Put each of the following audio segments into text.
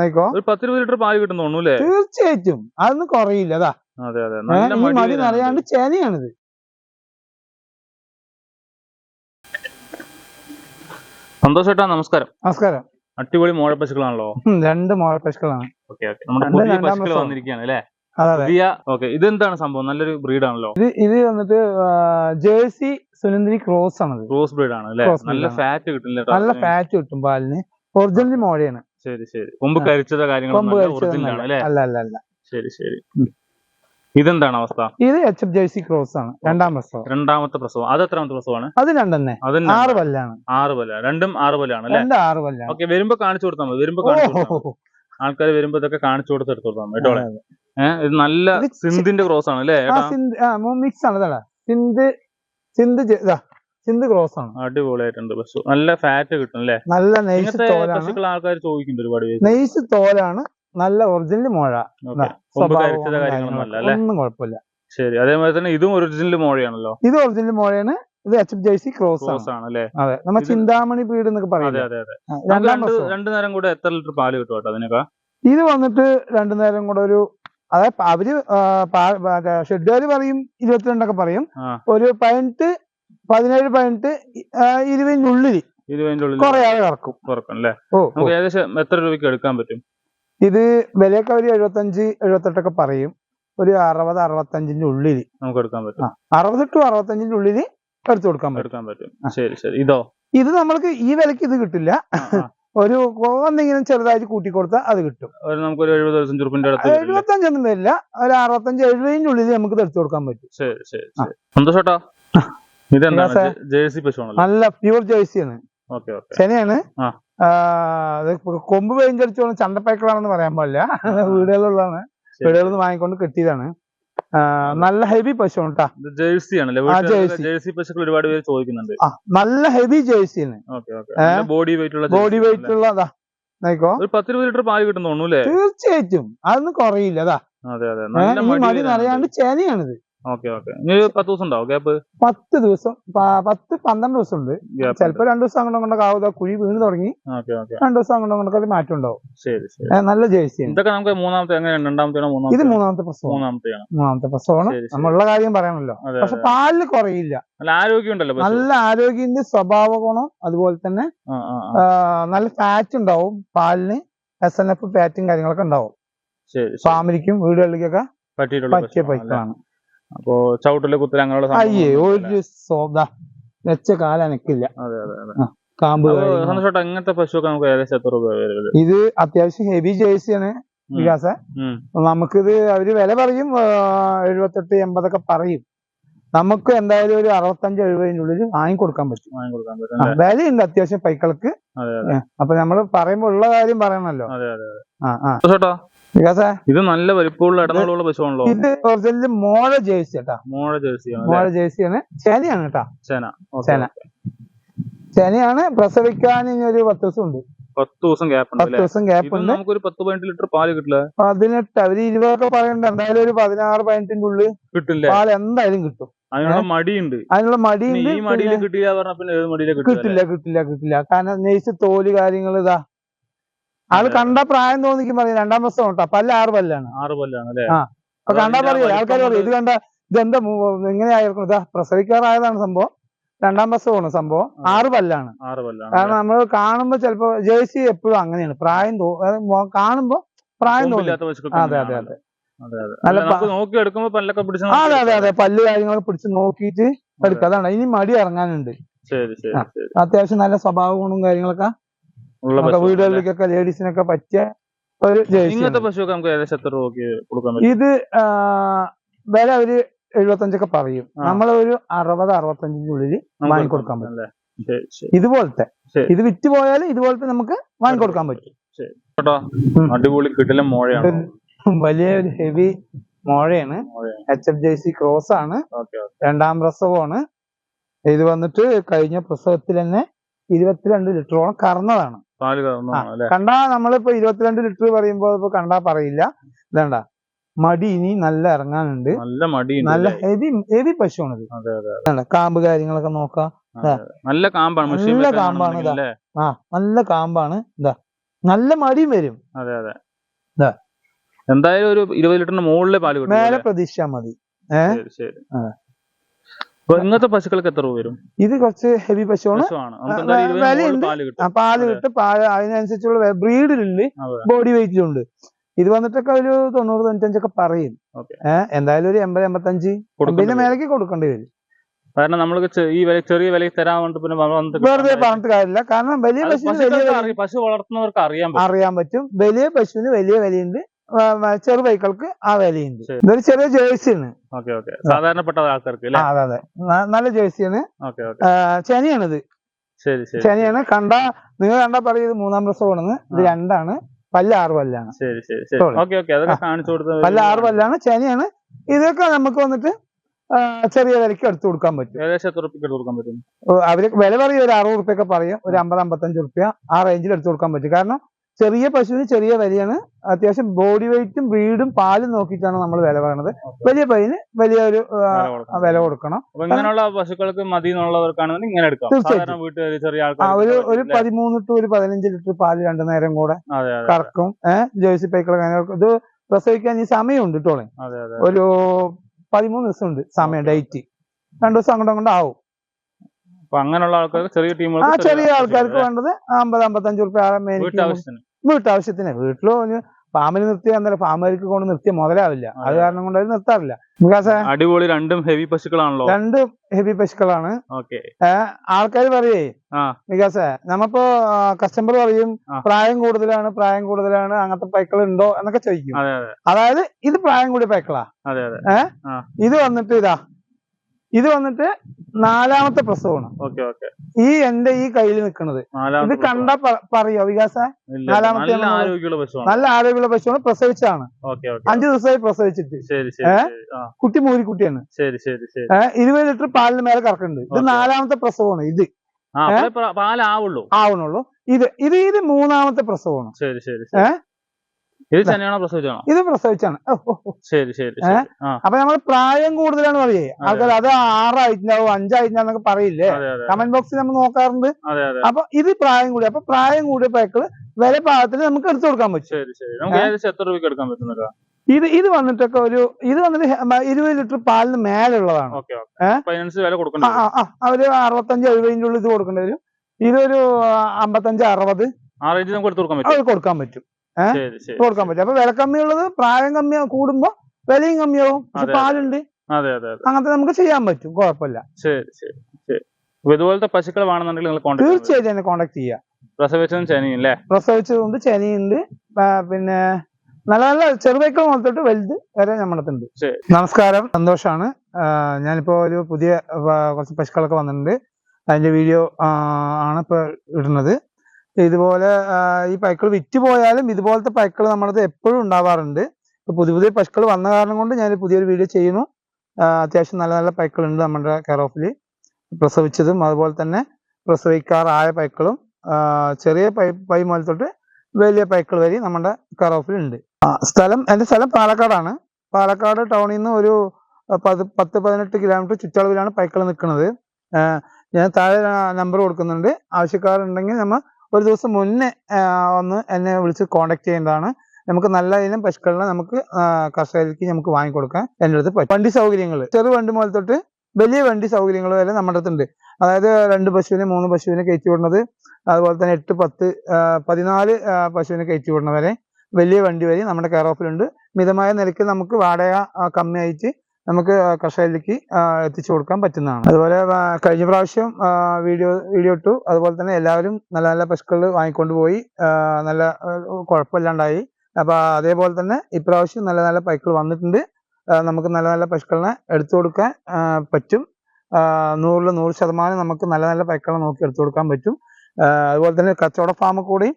നോക്കോ ഒരു പത്തിരുപത് ലിറ്റർ പാൽ കിട്ടും തോന്നുന്നു തീർച്ചയായിട്ടും. അതൊന്നും കുറയില്ല അതാ. ഈ മടി നിറയാണ്ട് ചേനയാണിത്. സന്തോഷേട്ടാ നമസ്കാരം. നമസ്കാരം. അടിപൊളി മോഴ പശുക്കളാണല്ലോ. രണ്ട് മോഴ പശുക്കളാണ്. വന്നിരിക്കുകയാണ് അല്ലേ? ഓക്കെ ഇതെന്താണ് സംഭവം? നല്ലൊരു ബ്രീഡ് ആണല്ലോ. ഇത് ഇത് വന്നിട്ട് ജേഴ്സി സുനന്ദിനി ക്രോസ് ആണ് ക്രോസ് ബ്രീഡ് ആണ്. അല്ലേ നല്ല ഫാറ്റ് കിട്ടില്ല നല്ല ഫാറ്റ് കിട്ടും പാലിന്. ഒറിജിനൽ മോഴയാണ് ശരി ശരി. കൊമ്പ്. കരിച്ചതോ ആണ് അല്ലേ? അല്ല. അല്ല? ശരി ശരി. ഇതെന്താണ് അവസ്ഥ? ഇത് എച്ച് എഫ് ജേഴ്സി ക്രോസ് ആണ്. രണ്ടാം പ്രസവം. രണ്ടാമത്തെ പ്രസവം. അത് എത്രാമത്തെ പ്രസവമാണ്? അത് രണ്ടെന്നെ. ആറ് പല്ലാണ് ആറ് പല്ല രണ്ടും ആറ് പല്ലാണ് രണ്ട് ആറ് പല്ലാണ് ഓക്കെ വരുമ്പോ കാണിച്ചു കൊടുത്താൽ മതി. വരുമ്പോ ആൾക്കാർ വരുമ്പോ ഇതൊക്കെ കാണിച്ചു കൊടുത്ത് എടുത്തു കൊടുത്താൽ മതി കേട്ടോ. ഏഹ് ഇത് നല്ല സിന്ധിന്റെ ക്രോസ് ആണ് അല്ലേ മിക്സ് ആണ്. സിന്ധ് സിന്ധ് സിന്ധ് ക്ലോസ് ക്രോസ് ആണ്. അടിപൊളിയായിട്ടുണ്ട് പശു. നല്ല ഫാറ്റ് കിട്ടും അല്ലേ നല്ല നെയ്സ് തോലാണ്. ആൾക്കാർ ചോദിക്കുന്നുണ്ട് ഒരുപാട് നൈസ് നെയ്സ് തോലാണ് നല്ല ഒറിജിനൽ മോഴ. ഒന്നും കുഴപ്പമില്ല. ശരി. അതേപോലെ തന്നെ ഇതും ഒറിജിനൽ മോഴയാണല്ലോ? ഇത് ഒറിജിനൽ മോഴയാണ് ഇത് എച്ച് എഫ് ജേഴ്സി ക്രോസ് ആണ്. അല്ലേ അതെ. നമ്മ ചിന്താമണി പീട് എന്നൊക്കെ അതെ അതെ അതെ. ആ, രണ്ട് രണ്ടു നേരം കൂടെ എത്ര ലിറ്റർ പാൽ കിട്ടും കേട്ടോ അതിനൊക്കെ? ഇത് വന്നിട്ട് രണ്ടു നേരം കൂടെ ഒരു അതായത് അവർ ഷെഡ്യൂര് പറയും ഇരുപത്തിരണ്ടൊക്കെ പറയും. ഒരു പതിനെട്ട് പതിനേഴ് പതിനെട്ട് ഇരുപതിനുള്ളിൽ കുറയാതെ കറക്കും. നമുക്ക് ഏകദേശം എത്ര രൂപയ്ക്ക് എടുക്കാൻ പറ്റും? ഇത് വിലയൊക്കെ ഒരു എഴുപത്തഞ്ച് എഴുപത്തെട്ടൊക്കെ പറയും. ഒരു അറുപത് അറുപത്തഞ്ചിന്റെ ഉള്ളിൽ. നമുക്ക് എടുക്കാൻ പറ്റും. അറുപത് ടു അറുപത്തഞ്ചിന്റെ ഉള്ളിൽ എടുത്തു കൊടുക്കാൻ പറ്റും. എടുക്കാൻ പറ്റും. ശരി ശരി. ഇതോ? ഇത് നമ്മൾക്ക് ഈ വിലക്ക് ഇത് കിട്ടില്ല. ഒരു എന്തെങ്കിലും ചെറുതായിട്ട് കൂട്ടി കൊടുത്താൽ അത് കിട്ടും. നമുക്കൊരു എഴുപത് ദിവസം? എഴുപത്തഞ്ചൊന്നും വരില്ല. ഒരു അറുപത്തഞ്ച് എഴുപതിന്റെ ഉള്ളിൽ നമുക്ക് എടുത്തു കൊടുക്കാൻ പറ്റും. ശരി ശരി ആ. ജേഴ്സി നല്ല പ്യൂർ ജേഴ്സിയാണ് ശനിയാണ്. കൊമ്പ് പെയിഞ്ചടിച്ചോണ്ട് ചണ്ടപ്പേക്കളാണെന്ന് പറയാൻ പാടില്ല. വീടുകളിലുള്ളതാണ്. വീടുകളിൽ നിന്ന് വാങ്ങിക്കൊണ്ട് കിട്ടിയതാണ്. നല്ല ഹെവി പശു കേട്ടാ ജേഴ്സി ജേഴ്സി. പശുക്കൾ ഒരുപാട് പേര് ചോദിക്കുന്നുണ്ട്. നല്ല ഹെവി ജേഴ്സിയാണ്? ബോഡി വെയിറ്റ് ഉള്ള ബോഡി വെയിറ്റ് ഉള്ള നോക്കോ ഒരു പത്തിരുപത് ലിറ്റർ പാൽ കിട്ടും തോന്നുന്നു അല്ലേ? തീർച്ചയായിട്ടും. അതൊന്നും കുറയില്ല അതാ. മടി നിറയാണ്ട് ചേനയാണിത് ഓക്കെ ഓക്കെ. ഇനി പത്ത് ദിവസം ഉണ്ടാവും ഗ്യാപ്പ് പത്ത് ദിവസം പത്ത് പന്ത്രണ്ട് ദിവസം ഉണ്ട്. ചിലപ്പോ രണ്ടു ദിവസം അങ്ങോട്ട് കൊണ്ടൊക്കെ ആവുക കുഴി വീണ് തുടങ്ങി. രണ്ടു ദിവസം അങ്ങോട്ട് ഒരു മാറ്റം ഉണ്ടാവും. ശരി ശരി. നല്ല ജേഴ്സി ഇതൊക്കെ നമുക്ക് മൂന്നാമത്തെ എങ്ങനെയാണ് രണ്ടാമത്തെ ഇത് മൂന്നാമത്തെ മൂന്നാമത്തെ പ്രശ്നമാണ് മൂന്നാമത്തെയാണ്. മൂന്നാമത്തെ പ്രസവമാണ്. ശരി. നമ്മളുള്ള കാര്യം പറയണല്ലോ പക്ഷെ പാലിൽ കുറയില്ല. നല്ല ആരോഗ്യം ഉണ്ടല്ലോ നല്ല ആരോഗ്യത്തിന്റെ സ്വഭാവ ഗുണം അതുപോലെ തന്നെ നല്ല ഫാറ്റ് ഉണ്ടാവും പാലിന് എസ് എൻ എഫ് ഫാറ്റും കാര്യങ്ങളൊക്കെ ഉണ്ടാവും. ഫാമിലിക്കും വീടുകളിലേക്കൊക്കെ പറ്റിയ പൈസ അല്ലേ? അപ്പോ ചവിട്ടിൽ കുത്തൽ അങ്ങനെയുള്ള അയ്യേ. ഒരു സോദ വെച്ച അതെ അതെ അതെ. കാമ്പ് സന്തോഷം എങ്ങനത്തെ പശുവൊക്കെ നമുക്ക് ഏകദേശം എത്ര രൂപ വരും ഇത് അത്യാവശ്യം ഹെവി ജേഴ്സിയാണ് വികാസ. ഉം. നമുക്കിത് അവർ വില പറയും എഴുപത്തെട്ട് എൺപതൊക്കെ പറയും. നമുക്ക് എന്തായാലും ഒരു അറുപത്തഞ്ച് എഴുപതിന്റെ ഉള്ളിൽ വാങ്ങിക്കൊടുക്കാൻ പറ്റും. അല്ലേ? വിലയുണ്ട് അത്യാവശ്യം പൈക്കൾക്ക്. അപ്പൊ നമ്മൾ പറയുമ്പോ ഉള്ള കാര്യം പറയണല്ലോ. ആ ആ. വികാസ ഇത് നല്ല വലിപ്പമുള്ള ഇടനീളമുള്ള പശുവാണല്ലോ. ഇത് ഒറിജിനൽ മോഴ ജേഴ്സി കേട്ടാ മോഴ ജേഴ്സി മോഴ ജേഴ്സിയാണ്. ചേനയാണ് കേട്ടാ. ചേന. ഓക്കേ, ചേന. ചേനയാണ് പ്രസവിക്കാൻ ഇനി ഒരു പത്ത് ദിവസം ഉണ്ട്. പത്ത് ദിവസം ഗ്യാപ്പ് ഉണ്ട് പത്ത് ദിവസം ഗ്യാപ്പ് ഉണ്ട്. നമുക്ക് ഒരു പത്ത് പതിനെട്ട് ലിറ്റർ പാൽ കിട്ടില്ല? പതിനെട്ട് അവർ ഇരുപതൊക്കെ പറയണ്ട. എന്തായാലും ഒരു പതിനാറ് പതിനെട്ടിന്റെ ഉള്ളിൽ കിട്ടില്ല? പാൽ എന്തായാലും കിട്ടും. അതിനുള്ള മടിയുണ്ട്. അതിനുള്ള മടിയുണ്ട്. ഈ മടിയിൽ കിട്ടില്ല പറഞ്ഞാൽ പിന്നെ ഏത് മടിയിലെ കിട്ടില്ല കിട്ടില്ല കിട്ടില്ല കിട്ടില്ല. കാരണം നെയ്സ് തോൽ കാര്യങ്ങൾ ഇതാ ആൾ കണ്ട പ്രായം തോന്നിക്കും പറയും. രണ്ടാം ദിവസം കേട്ടോ പല്ല ആറ് പല്ലാണ്. ആറ് പല്ലാണ് അല്ലേ. അപ്പൊ കണ്ടാ പറയൂ. ആൾക്കാർ പറയും ഇത് കണ്ട ഇതെന്താ എങ്ങനെയായിരിക്കും ഇതാ പ്രസവിക്കാറായതാണ് സംഭവം. രണ്ടാം വർഷമാണ് സംഭവം. ആറ് പല്ലാണ്. കാരണം നമ്മൾ കാണുമ്പോ ചിലപ്പോ ജേഴ്സി എപ്പോഴും അങ്ങനെയാണ്. പ്രായം കാണുമ്പോ പ്രായം തോന്നും അതെ അതെ അതെ. അതെ അതെ. അതെ പല്ല് കാര്യങ്ങളൊക്കെ പിടിച്ച് നോക്കിയിട്ട് എടുക്കുക അതാണ്. ഇനി മടി ഇറങ്ങാനുണ്ട്. അത്യാവശ്യം നല്ല സ്വഭാവ ഗുണവും കാര്യങ്ങളൊക്കെ നമുക്ക് വീടുകളിലേക്കൊക്കെ ലേഡീസിനൊക്കെ പറ്റിയ ഒരു ഇങ്ങനത്തെ പശുവൊക്കെ നമുക്ക് ഏകദേശം എത്ര രൂപയ്ക്ക് കൊടുക്കാൻ പറ്റും? ഇത് വില ഒരു എഴുപത്തഞ്ചൊക്കെ പറയും. നമ്മൾ ഒരു അറുപത് അറുപത്തഞ്ചിന്റെ ഉള്ളിൽ വാങ്ങിക്കൊടുക്കാൻ പറ്റും ഇതുപോലത്തെ. ഇത് വിറ്റ് പോയാൽ ഇതുപോലത്തെ നമുക്ക് വാങ്ങിക്കൊടുക്കാൻ പറ്റും. കേട്ടോ? അടിപൊളി കിട്ടില്ല മോഴയാണ്? വലിയ ഒരു heavy മോഴയാണ്. H F J C cross ആണ്. രണ്ടാം പ്രസവമാണ്. ഇത് വന്നിട്ട് കഴിഞ്ഞ പ്രസവത്തിൽ തന്നെ ഇരുപത്തിരണ്ട് ലിറ്ററോളം കറന്നതാണ്. കണ്ടാ നമ്മളിപ്പോ ഇരുപത്തിരണ്ട് ലിറ്റർ പറയുമ്പോ ഇപ്പൊ കണ്ടാ പറയില്ല. ഇതണ്ട. മടി ഇനി നല്ല ഇറങ്ങാനുണ്ട്. നല്ല മടി നല്ല? Heavy heavy പശുവാണിത്. കാമ്പ് കാര്യങ്ങളൊക്കെ നോക്കാം. നല്ല കാമ്പാണ് നല്ല കാമ്പാണ് ആ നല്ല കാമ്പാണ് ഇതാ. നല്ല മടിയും വരും. അതെ അതെ. എന്തായാലും ഒരു ഇരുപത് ലിറ്ററിന് മുകളിലെ പാൽ മേലെ? പ്രതീക്ഷിച്ചാൽ മതി. ഏഹ് ശരി ഇങ്ങനത്തെ പശുക്കൾക്ക് എത്ര രൂപ വരും? ഇത് കുറച്ച് ഹെവി പശുവാണ്. വിലയുണ്ട്. പാൽ കിട്ടും. പാൽ അതിനനുസരിച്ചുള്ള ബ്രീഡിലുണ്ട്. ബോഡി വെയിറ്റിലുണ്ട്. ഇത് വന്നിട്ടൊക്കെ ഒരു തൊണ്ണൂറ് തൊണ്ണൂറ്റഞ്ചൊക്കെ പറയും. ഏഹ് എന്തായാലും ഒരു എൺപത് എൺപത്തഞ്ച്. പിന്നെ മേലേക്ക് കൊടുക്കേണ്ടി വരും. കാരണം നമ്മൾക്ക് ഈ വില ചെറിയ വിലയ്ക്ക് തരാൻ വേണ്ടി പിന്നെ വെറുതെ പറഞ്ഞിട്ട് കാര്യമില്ല. കാരണം വലിയ പശു പശു വളർത്തുന്നവർക്ക് അറിയാൻ പറ്റും. അറിയാൻ പറ്റും. വലിയ പശുവിന് വലിയ വിലയുണ്ട്. ചെറു ബൈക്കുകൾക്ക് ആ വിലയുണ്ട്. ഇതൊരു ചെറിയ ജേഴ്സിയാണ്. സാധാരണപ്പെട്ട ആൾക്കാർക്ക് അതെ അതെ. നല്ല ജേഴ്സിയാണ്. ചെനിയാണിത് ചെനിയാണ് കണ്ട നിങ്ങൾ കണ്ടാ പറയുന്നത് മൂന്നാം പ്രസവമാണെന്ന് ഇത് 'രണ്ടാണ്. പല്ല ആറ് പല്ലാണ്. പല്ല ആറ് പല്ലാണ്. ചെനിയാണ് ഇതൊക്കെ നമുക്ക് വന്നിട്ട് ചെറിയ വിലക്ക് എടുത്തു കൊടുക്കാൻ പറ്റും. അവർ വില പറയും. ഒരു അറുപത് റുപ്യൊക്കെ പറയും. ഒരു അമ്പത് അമ്പത്തഞ്ച് റുപ്യ ആ റേഞ്ചിൽ എടുത്തു കൊടുക്കാൻ പറ്റും. കാരണം ചെറിയ പശുവിന് ചെറിയ വിലയാണ്. അത്യാവശ്യം ബോഡി വെയിറ്റും വീടും പാലും നോക്കിയിട്ടാണ് നമ്മൾ വില പറയുന്നത് വലിയ പയ്യന് വലിയ ഒരു വില കൊടുക്കണം. ഇങ്ങനെയുള്ള പശുക്കൾക്ക് മതി എന്നുള്ളവർക്കാണെന്നുണ്ടെങ്കിൽ ഇങ്ങനെ എടുക്കാം. ചെറിയ ഒരു ഒരു പതിമൂന്ന് ടു ഒരു പതിനഞ്ച് ലിറ്റർ പാൽ രണ്ടു നേരം കൂടെ കറക്കും. ഏഹ് ജേഴ്സി പൈക്കൾ ഇത് പ്രസവിക്കാൻ ഈ സമയമുണ്ട് കേട്ടോളെ ഒരു പതിമൂന്ന് ദിവസം ഉണ്ട് സമയം ഡേറ്റ്. രണ്ടു ദിവസം അങ്ങോട്ടും അങ്ങോട്ടും ആവും. അങ്ങനെയുള്ള ആൾക്കാർക്ക് ചെറിയ ടീമുകൾ ആ ചെറിയ ആൾക്കാർക്ക് വേണ്ടത് അമ്പത് അമ്പത്തഞ്ച് റുപ്യ വീട്ടാവശ്യത്തിന്. വീട്ടാവശ്യത്തിന്. വീട്ടിലോ ഫാമിൽ നിർത്തിയ എന്താ ഫാമുകാർക്ക് കൊണ്ട് നിർത്തിയ മുതലാവില്ല. അത്. കാരണം കൊണ്ട് അവർ നിർത്താറില്ല. അടിപൊളി രണ്ടും ഹെവി പശുക്കളാണല്ലോ. രണ്ട് ഹെവി പശുക്കളാണ്. ആൾക്കാര് ആൾക്കാർ പറയേ. വികാസ നമ്മപ്പോ കസ്റ്റമർ പറയും പ്രായം കൂടുതലാണ് പ്രായം കൂടുതലാണ് അങ്ങനത്തെ പൈക്കൾ ഉണ്ടോ എന്നൊക്കെ ചോദിക്കും. അതെ അതെ. അതായത് ഇത് പ്രായം കൂടിയ പൈക്കളാ. അതെ ഇത് വന്നിട്ട് ഇതാ ഇത് വന്നിട്ട് നാലാമത്തെ പ്രസവമാണ്. Okay okay. ഈ എന്റെ ഈ കയ്യിൽ നിൽക്കുന്നത്. ഇത് കണ്ട പറയോ വികാസ. നാലാമത്തെ നല്ല ആരോഗ്യമുള്ള പശുവാണ് പ്രസവിച്ചാണ്. അഞ്ചു ദിവസമായി പ്രസവിച്ചിട്ട്. കുട്ടി മൂരിക്കുട്ടിയാണ് ഏഹ് ഇരുപത് ലിറ്റർ പാലിന് മേലെ കറക്കുന്നുണ്ട്. ഇത് നാലാമത്തെ പ്രസവമാണ് ഇത്. പാലാവുള്ളൂ. ആവണുള്ളൂ ഇത് ഇത് ഇത് മൂന്നാമത്തെ പ്രസവമാണ്. ശരി ശരി. ഏ? ഇത് തന്നെയാണോ പ്രസവിച്ചാണോ ഇത് പ്രസവിച്ചാണ്. ശരി ശരി അപ്പൊ നമ്മൾ പ്രായം കൂടുതലാണ് പറയേ. ആൾക്കാർ അത്. ആറായിട്ടുണ്ടാവും അഞ്ചായിട്ടുണ്ടാവും പറയില്ലേ? കമന്റ് ബോക്സിൽ നമ്മൾ നോക്കാറുണ്ട്. അപ്പൊ ഇത് പ്രായം കൂടി അപ്പൊ പ്രായം കൂടിയ പൈക്കൾ വില പാകത്തിന് നമുക്ക് എടുത്തു കൊടുക്കാൻ പറ്റും. എത്ര രൂപയ്ക്ക് എടുക്കാൻ പറ്റുന്നതാ ഇത് ഇത് വന്നിട്ടൊക്കെ ഒരു ഇത് വന്നിട്ട് ഇരുപത് ലിറ്റർ പാലിന് മേലുള്ളതാണ് അവർ അറുപത്തഞ്ച് എഴുപതിന്റെ ഉള്ളിൽ ഇത് കൊടുക്കേണ്ടി വരും. ഇതൊരു അമ്പത്തഞ്ച് അറുപത് കൊടുക്കാൻ പറ്റും. കൊടുക്കാൻ പറ്റും ശരി ശരി കൊടുക്കാൻ പറ്റും. അപ്പൊ വില കമ്മിയുള്ളത് പ്രായം കമ്മി കൂടുമ്പോ വിലയും കമ്മിയാവും. പാലുണ്ട്. അങ്ങനത്തെ നമുക്ക് ചെയ്യാൻ പറ്റും. കുഴപ്പമില്ല. ശരി ശരി ശരി. അപ്പൊ ഇതുപോലത്തെ പശുക്കൾ വേണമെന്നുണ്ടെങ്കിൽ നിങ്ങൾ കോൺടാക്ട് തീർച്ചയായിട്ടും എന്നെ കോണ്ടാക്ട് ചെയ്യാം. പ്രസവിച്ചതും ചെനിയല്ലേ പ്രസവിച്ചതുകൊണ്ട് ചെനിയുണ്ട് പിന്നെ നല്ല നല്ല ചെറുപൈക്കൾ മുതലിട്ട് വലുത് വരെ ശരി. നമസ്കാരം. സന്തോഷാണ്. ഞാനിപ്പോ ഒരു പുതിയ കുറച്ച് പശുക്കളൊക്കെ വന്നിട്ടുണ്ട്. അതിന്റെ വീഡിയോ ആണ് ഇപ്പൊ ഇടുന്നത്. ഇതുപോലെ ഈ പൈക്കൾ വിറ്റ് പോയാലും ഇതുപോലത്തെ പൈക്കൾ നമ്മുടെ എപ്പോഴും ഉണ്ടാവാറുണ്ട്. ഇപ്പൊ പുതിയ പുതിയ പശുക്കൾ വന്ന കാരണം കൊണ്ട് ഞാൻ പുതിയൊരു വീഡിയോ ചെയ്യുന്നു. അത്യാവശ്യം നല്ല നല്ല പൈക്കളുണ്ട് നമ്മുടെ കെയർ പ്രസവിച്ചതും അതുപോലെ തന്നെ പ്രസവിക്കാറായ പൈക്കളും ചെറിയ പൈ പൈ മുതൽ തൊട്ട് വലിയ പൈക്കൾ വരെ നമ്മുടെ കെയർ ഓഫിലുണ്ട് സ്ഥലം എന്റെ സ്ഥലം പാലക്കാടാണ്. പാലക്കാട് ടൗണിൽ നിന്ന് ഒരു പത് പത്ത് പതിനെട്ട് കിലോമീറ്റർ ചുറ്റളവിലാണ് പൈക്കൾ നിൽക്കുന്നത്. ഞാൻ താഴെ നമ്പർ കൊടുക്കുന്നുണ്ട്. ആവശ്യക്കാരുണ്ടെങ്കിൽ നമ്മൾ ഒരു ദിവസം മുന്നേ ഒന്ന് എന്നെ വിളിച്ച് കോണ്ടാക്ട് ചെയ്യേണ്ടതാണ് നമുക്ക് നല്ല ഇനം പശുക്കളെ നമുക്ക് കർഷകർക്ക് നമുക്ക് വാങ്ങിക്കൊടുക്കാൻ എന്റെ അടുത്ത് പറ്റും വണ്ടി സൗകര്യങ്ങൾ ചെറു വണ്ടി മുതൽ തൊട്ട് വലിയ വണ്ടി സൗകര്യങ്ങൾ വരെ നമ്മുടെ അടുത്തുണ്ട്. അതായത് രണ്ട് പശുവിനെ മൂന്ന് പശുവിനെ കയറ്റി വിടുന്നത് അതുപോലെ തന്നെ എട്ട് പത്ത് പതിനാല് പശുവിനെ കയറ്റി വിടുന്ന വരെ വലിയ വണ്ടി വരെ നമ്മുടെ കെയർ ഓഫിലുണ്ട്. മിതമായ നിരക്കിൽ നമുക്ക് വാടക കമ്മിയായിട്ട് നമുക്ക് കർഷകരിലേക്ക് എത്തിച്ചു കൊടുക്കാൻ പറ്റുന്നതാണ്. അതുപോലെ കഴിഞ്ഞ പ്രാവശ്യം വീഡിയോ വീഡിയോ ഇട്ടു. അതുപോലെ തന്നെ എല്ലാവരും നല്ല നല്ല പശുക്കൾ വാങ്ങിക്കൊണ്ട് പോയി. നല്ല കുഴപ്പമില്ലാണ്ടായി. അപ്പൊ അതേപോലെ തന്നെ ഇപ്രാവശ്യം നല്ല നല്ല പൈക്കൾ വന്നിട്ടുണ്ട്. നമുക്ക് നല്ല നല്ല പശുക്കളിനെ എടുത്തു കൊടുക്കാൻ പറ്റും. നൂറിൽ നൂറ് ശതമാനം നമുക്ക് നല്ല നല്ല പൈക്കളെ നോക്കി എടുത്തു കൊടുക്കാൻ പറ്റും. അതുപോലെ തന്നെ കച്ചവട ഫാമിൽ കൂടിയും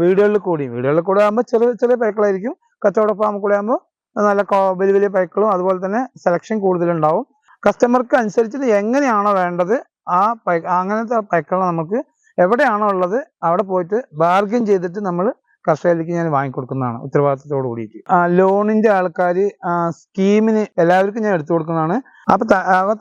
വീടുകളിൽ കൂടിയും. വീടുകളിൽ കൂടെ ആകുമ്പോൾ ചെറിയ ചെറിയ പൈക്കളായിരിക്കും കച്ചവട ഫാമിൽ കൂടെ ആകുമ്പോൾ നല്ല വലിയ വലിയ പൈക്കളും അതുപോലെ തന്നെ സെലക്ഷൻ കൂടുതലുണ്ടാവും. കസ്റ്റമർക്ക് അനുസരിച്ചിട്ട് എങ്ങനെയാണോ വേണ്ടത് ആ പൈ അങ്ങനത്തെ പൈക്കളെ നമുക്ക് എവിടെയാണോ ഉള്ളത് അവിടെ പോയിട്ട് ബാർഗിൻ ചെയ്തിട്ട് നമ്മൾ കർഷകരിലേക്ക് ഞാൻ വാങ്ങിക്കൊടുക്കുന്നതാണ് ഉത്തരവാദിത്തത്തോട് കൂടിയിട്ട്. ലോണിന്റെ ആൾക്കാർ സ്കീമിന് എല്ലാവർക്കും ഞാൻ എടുത്തു കൊടുക്കുന്നതാണ് അപ്പൊ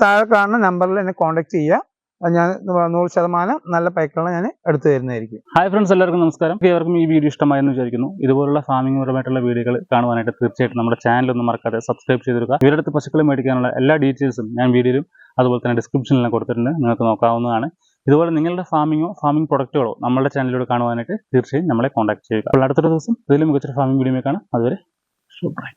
താഴെ കാണുന്ന നമ്പറിൽ എന്നെ കോൺടാക്ട് ചെയ്യുക. ഞാൻ നൂറ് ശതമാനം നല്ല പൈക്കളെ ഞാൻ എടുത്തു തരുന്നതായിരിക്കും. ഹായ് ഫ്രണ്ട്സ് എല്ലാവർക്കും നമസ്കാരം. ഏവർക്കും ഈ വീഡിയോ ഇഷ്ടമായെന്ന് വിചാരിക്കുന്നു. ഇതുപോലുള്ള ഫാമിംഗ് പരമായിട്ടുള്ള വീഡിയോകൾ കാണുവാനായിട്ട് തീർച്ചയായിട്ടും നമ്മുടെ ചാനൽ ഒന്ന് മറക്കാതെ സബ്സ്ക്രൈബ് ചെയ്തിരിക്കുക. ഇവരുടെ അടുത്ത് പശുക്കളെ മേടിക്കാനുള്ള എല്ലാ ഡീറ്റെയിൽസും ഞാൻ വീഡിയോയിലും അതുപോലെ തന്നെ ഡിസ്ക്രിപ്ഷനിലും കൊടുത്തിട്ടുണ്ട്. നിങ്ങൾക്ക് നോക്കാവുന്നതാണ്. ഇതുപോലെ നിങ്ങളുടെ ഫാമിങ്ങോ ഫാമിംഗ് പ്രൊഡക്റ്റുകളോ നമ്മുടെ ചാനലിലൂടെ കാണുവാനായിട്ട് തീർച്ചയായും നമ്മളെ കോൺടാക്ട് ചെയ്യുക. അപ്പോൾ അടുത്തൊരു ദിവസം ഇതിലും മികച്ചൊരു ഫാമിംഗ് വീഡിയോ കാണാം. അതുവരെ ശുഭ്രായി